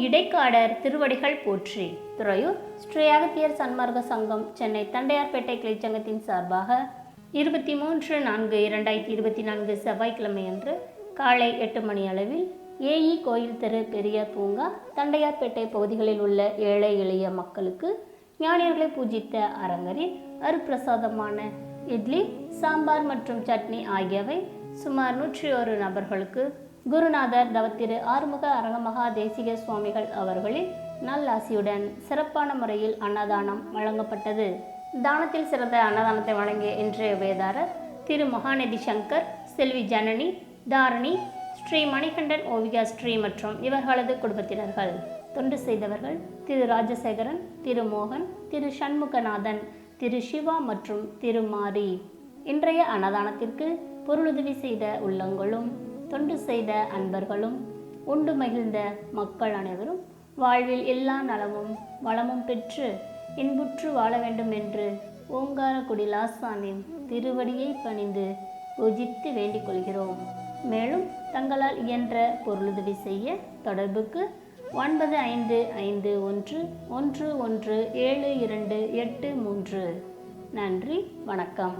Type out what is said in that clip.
இடைக்காடர் திருவடிகள் போற்றி. துறையூர் ஸ்ரீ அகத்தியர் சன்மார்க்க சங்கம் சென்னை தண்டையார்பேட்டை கிளைச்சங்கத்தின் சார்பாக இருபத்தி மூன்று நான்கு இரண்டாயிரத்தி இருபத்தி நான்கு செவ்வாய்க்கிழமை அன்று காலை எட்டு மணி அளவில் ஏஇ கோயில் தெரு பெரியார் பூங்கா தண்டையார்பேட்டை பகுதிகளில் உள்ள ஏழை எளிய மக்களுக்கு ஞானியர்களை பூஜித்த அரங்கரில் அருப்பிரசாதமான இட்லி சாம்பார் மற்றும் சட்னி ஆகியவை சுமார் நூற்றி ஒரு நபர்களுக்கு குருநாதர் தவத்திரு ஆறுமுக அரங்கமகா தேசிக சுவாமிகள் அவர்களின் நல்லாசியுடன் சிறப்பான முறையில் அன்னதானம் வழங்கப்பட்டது. தானத்தில் சிறந்த அன்னதானத்தை வழங்கிய இன்றைய வேதாரர் திரு மகாநதி சங்கர் செல்வி ஜனனி தாரணி ஸ்ரீ மணிகண்டன் ஓவியா ஸ்ரீ மற்றும் இவர்களது குடும்பத்தினர்கள். தொண்டு செய்தவர்கள் திரு ராஜசேகரன் திரு மோகன் திரு சண்முகநாதன் திரு சிவா மற்றும் திரு மாரி இன்றைய அன்னதானத்திற்கு பொருளுதவி செய்த உள்ளங்களும் தொண்டு செய்த அன்பர்களும் உண்டு மகிழ்ந்த மக்கள் அனைவரும் வாழ்வில் எல்லா நலமும் வளமும் பெற்று இன்புற்று வாழ வேண்டும் என்று ஓங்காரக்குடி லாசானின் திருவடியை பணிந்து பூஜித்து வேண்டிக் கொள்கிறோம். மேலும் தங்களால் இயன்ற பொருளுதவி செய்ய தொடர்புக்கு ஒன்பது ஐந்து ஐந்து ஒன்று ஒன்று ஒன்று ஏழு இரண்டு எட்டு மூன்று. நன்றி வணக்கம்.